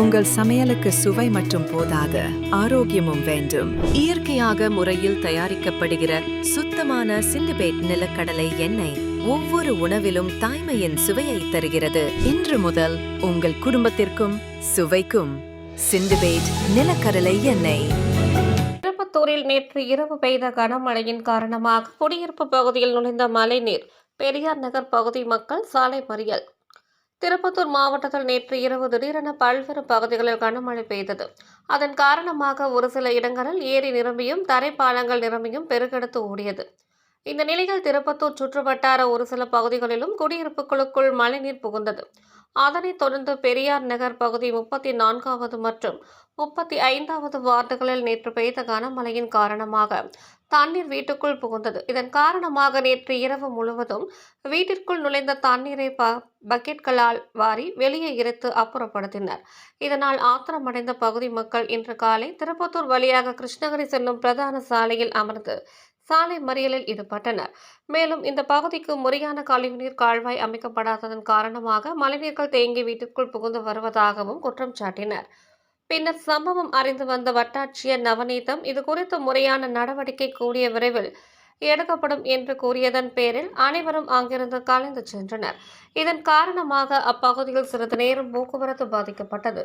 உங்கள் சமையலுக்கு சுவை மற்றும் போதாத ஆரோக்கியமும் வேண்டும். இயற்கையாக முறையில் தயாரிக்கப்படுகிற சுத்தமான சிண்டிபேட் நிலக்கடலை எண்ணெய் ஒவ்வொரு உணவிலும் தாய்மையின் சுவையை தருகிறது. இன்று முதல் உங்கள் குடும்பத்திற்கும் சுவைக்கும் சிண்டிபேட் நிலக்கடலை எண்ணெய். திருப்பத்தூரில் நேற்று இரவு பெய்த கனமழையின் காரணமாக குடியிருப்பு பகுதியில் நுழைந்த மழைநீர் பெரியார் நகர் பகுதி மக்கள் சாலை மறியல். திருப்பத்தூர் மாவட்டத்தில் நேற்று இரவு திடீரென பல்வேறு பகுதிகளில் கனமழை பெய்தது. அதன் காரணமாக ஒரு சில இடங்களில் ஏரி நிரம்பியும் தரைப்பாலங்கள் நிரம்பியும் பெருக்கெடுத்து ஓடியது. இந்த நிலையில் திருப்பத்தூர் சுற்றுவட்டார ஒரு சில பகுதிகளிலும் குடியிருப்புகளுக்குள் மழைநீர் புகுந்தது. அதனைத் தொடர்ந்து பெரியார் நகர் பகுதி முப்பத்தி நான்காவது மற்றும் முப்பத்தி ஐந்தாவது வார்டுகளில் நேற்று பெய்த கனமழையின் காரணமாக தண்ணீர் வீட்டுக்குள் புகுந்தது. இதன் காரணமாக நேற்று இரவு முழுவதும் வீட்டிற்குள் நுழைந்த தண்ணீரை ப பக்கெட்களால் வாரி வெளியே இழுத்து அப்புறப்படுத்தினர். இதனால் ஆத்திரமடைந்த பகுதி மக்கள் இன்று காலை திருப்பத்தூர் வழியாக கிருஷ்ணகிரி செல்லும் பிரதான சாலையில் அமர்ந்து சாலை மறியலில் ஈடுபட்டனர். மேலும் இந்த பகுதிக்கு முறையான கழிவுநீர் கால்வாய் அமைக்கப்படாததன் காரணமாக மழைநீர்கள் தேங்கி வீட்டிற்குள் புகுந்து வருவதாகவும் குற்றம் சாட்டினர். பின்னர் சம்பவம் அறிந்து வந்த வட்டாட்சியர் நவநீதம் இது குறித்து முறையான நடவடிக்கை கூடிய விரைவில் எடுக்கப்படும் என்று கூறியதன் பேரில் அனைவரும் அங்கிருந்து கலைந்து சென்றனர். இதன் காரணமாக அப்பகுதியில் சிறிது நேரம் போக்குவரத்து பாதிக்கப்பட்டது.